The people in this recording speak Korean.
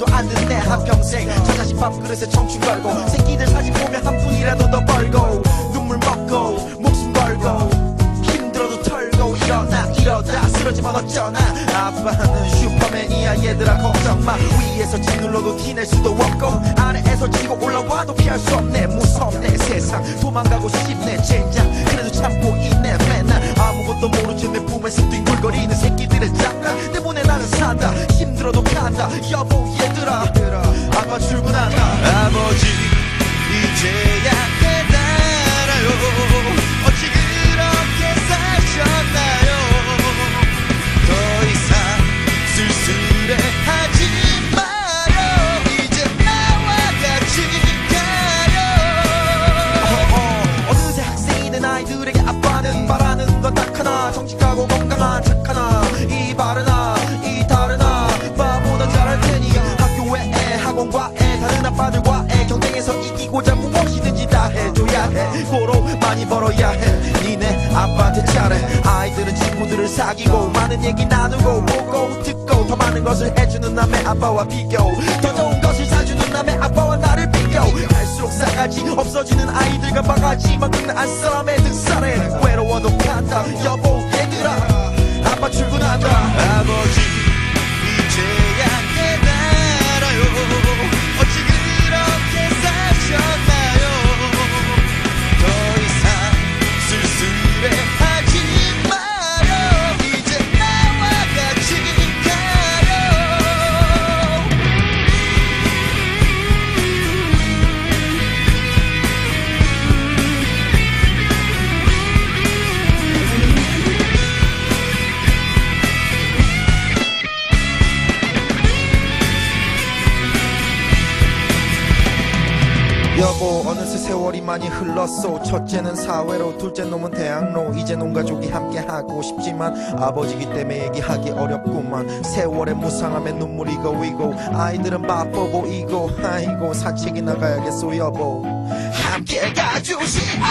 한평생. 저 자식 밥그릇에 청춘 걸고 새끼들 사진 보면 한 푼이라도 더 벌고 눈물 먹고 목숨 걸고 힘들어도 털고 일어나 이러다. 쓰러지면 어쩌나. 아빠는 슈퍼맨이야 얘들아 걱정 마. 위에서 짓눌러도 티낼 수도 없고 아래에서 지고 올라와도 피할 수 없네. 무섭네 세상. 도망가고 싶네 젠장. 그래도 참고 있네 맨날 아무것도 모르지 내 품에서 뒹굴거리는 새끼들의 장난 때문에 나는 산다. 힘들어도 간다. 여보 아빠 출근한다 아버지 이제야 고자 무엇이든지 다 해줘야 해. 고로 많이 벌어야 해. 니네 아빠한테 잘해. 아이들은 친구들을 사귀고 많은 얘기 나누고 보고 듣고 더 많은 것을 해주는 남의 아빠와 비교. 더 좋은 것을 사주는 남의 아빠와 나를 비교. 갈수록 싸가지 없어지는 아이들과 바가지 만드는 안사람의 등살에 외로워도 간다. 여보 얘들아 아빠 출근한다. 아버지 이제야 깨달아요 세월이 많이 흘렀소. 첫째는 사회로 둘째 놈은 대학로. 이제 온 가족이 함께 하고 싶지만 아버지기 때문에 얘기하기 어렵구만. 세월의 무상함에 눈물이 고이고 아이들은 바빠 보이고 아이고 산책이 나가야겠소 여보. 함께 가주시오